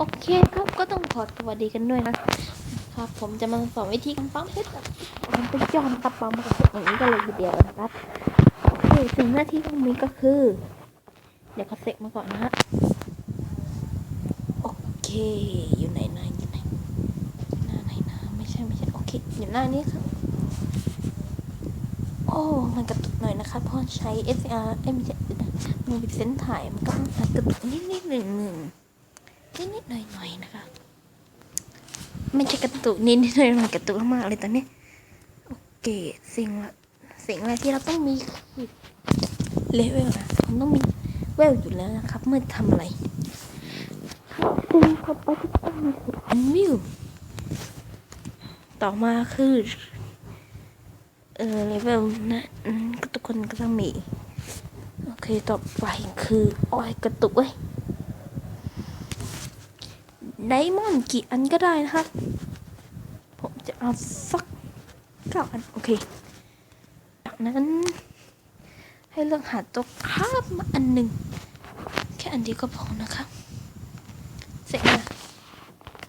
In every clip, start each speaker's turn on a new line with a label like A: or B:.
A: โอเคครับก็ต้องขอสวัสดีกันด้วยนะครับ ผมจะมาสอนวิธีการปั๊มเพชรมันเป็นจอนกระเป๋ามกับอย่างนี้กันเลยทีเดียวนะครับโอเคสิ่งหน้าที่ต้องมีก็คือ เดี๋ยวเขาเสกมาก่อนนะฮะโอเคอยู่ไหนนะอยู่ไหนหน้าไหนนะไม่ใช่ไม่ใช่โอเคอยู่หน้านี้ครับโอ้มันกระตุกหน่อยนะคะเพราะใช้ SR เอ้ยไม่ใช่มือวิเซนถ่ายมันก็มันกระตุกนิดนิดๆหนึ่งหนึ่ง นิดนิดๆหน่อยหน่อยๆนะคะ ไม่ใช่กระตุกนิดนิดๆหน่อยหน่อยๆกระตุกมากเลยตอนนี้ โอเค สิ่งละสิ่งแรกที่เราต้องมีคือเลเวลนะผมต้องมีเวลอยู่แล้วนะครับ เมื่อทำอะไรสิ่งต่อไปที่ต้องมีคืออันวิวต่อมาคือเออเลเวลนะอืมก็ทุกคนก็ต้องมี โอเค ต่อไปคือโอ้ยกระตุกเว้ย ไดมอนด์กี่อันก็ได้นะครับผมจะเอาสักเก้าอัน โอเค จากนั้น ให้เลือกหาตัวคาบมาอันหนึ่ง แค่อันเดียวก็พอนะครับเสร็จแล้ว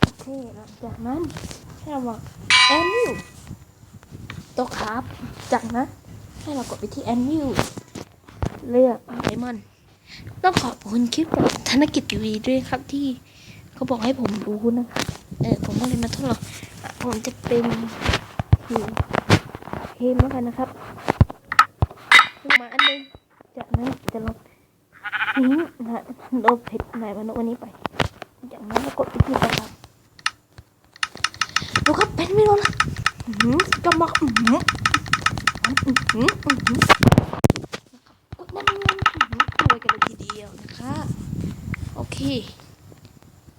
A: โอเคจากนั้นให้เราวางแอนนิวตัวครับจากนั้นให้เรากดไปที่แอนวิวเลือกไดมอนด์ต้องขอบคุณคลิปกับธนกิจทีวีด้วยครับที่ เขาบอกให้ผมรู้นะ เออผมก็เลยมาทดลองผมจะเป็นคือเทมแล้วกันนะครับลงมาอันนึงจากนั้นจะลองทิ้งนะโดนเพชรไหนวันวันนี้ไป จากนั้นเรากดไปที่ตัวครับดูครับเป็นไม่โดนะหือจะมาอื้อหืออื้อหืออื้อหือนะครับกดนั่นนั่นรวยกันเลยทีเดียวนะคะ โอเค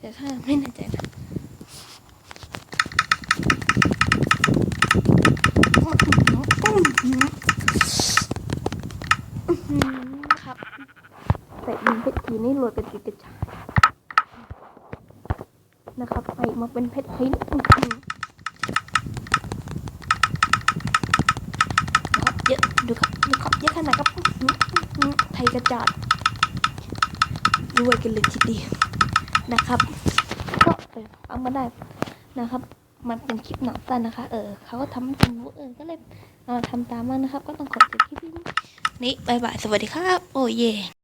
A: แต่ถ้าไม่แน่ใจนะอื้อหืออื้อหืออื้อหือครับแต่ยิงเพชรทีนี่รวยกันทีกระจายนะครับไปมาเป็นเพชรทีนี่อื้อหือครับเยอะดูครับดูครับเยอะขนาดครับอื้อหืออื้อหือไทยกระจาดรวยกันเลยทีเดียว นะครับ ก็เออเอามาได้นะครับ มันเป็นคลิปหนังสั้นนะคะ เออเขาก็ทำเป็นเออก็เลยเอามาทำตามมานะครับ ก็ต้องขอบคุณคลิปนี้บายบายสวัสดีครับ โอ้เย่